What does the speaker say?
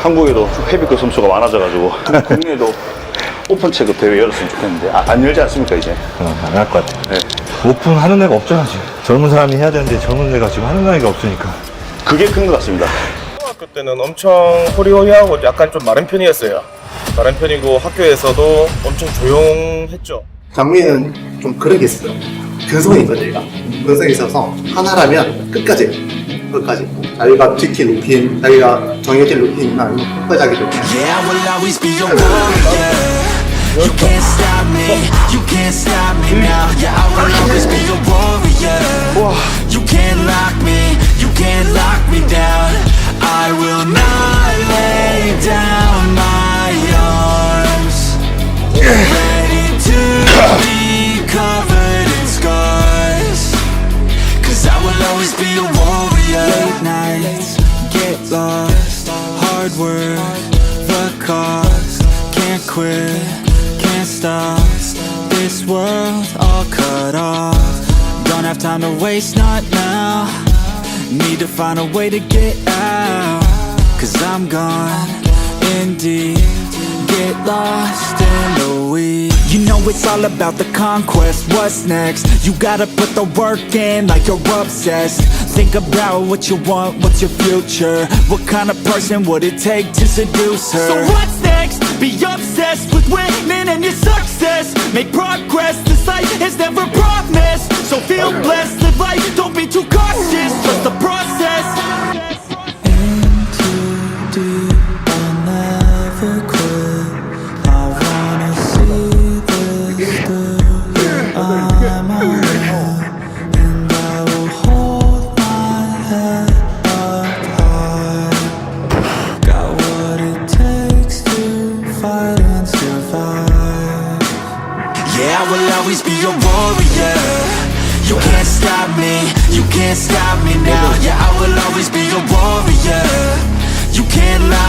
한국에도 헤비급 선수가 많아져가지고 국내에도 오픈 체급 대회 열었으면 좋겠는데 아, 안 열지 않습니까 이제? 어, 안할 것 같아. 네. 오픈하는 애가 없잖아, 지금. 젊은 사람이 해야 되는데 젊은 애가 지금 하는 애가 없으니까. 그게 큰 것 같습니다. 초등학교 때는 엄청 호리호리하고 약간 좀 마른 편이었어요. 마른 편이고 학교에서도 엄청 조용했죠. 장미는 좀 있어요. 근성이 있거든요, 얘가. 근성이 있어서 하나라면 끝까지. 끝까지. 자기가 지킨 루틴, 자기가 정해진 루틴이나 아니면 끝까지 하기 때문에 Yeah, me, lost. Hard work, the cost. Can't quit, can't stop. This world all cut off. Don't have time to waste, not now. Need to find a way to get out. Cause I'm gone in deep. Get lost in the weeds. You know it's all about the conquest. What's next? You gotta put the work in like you're obsessed. Think about what you want, what's your future? What kind of person would it take to seduce her? So what's next? Be obsessed with winning and your success. Make progress. This life is never promised. So feel blessed, always be a warrior. You can't stop me, you can't stop me now. Yeah, I will always be a warrior. You can't lock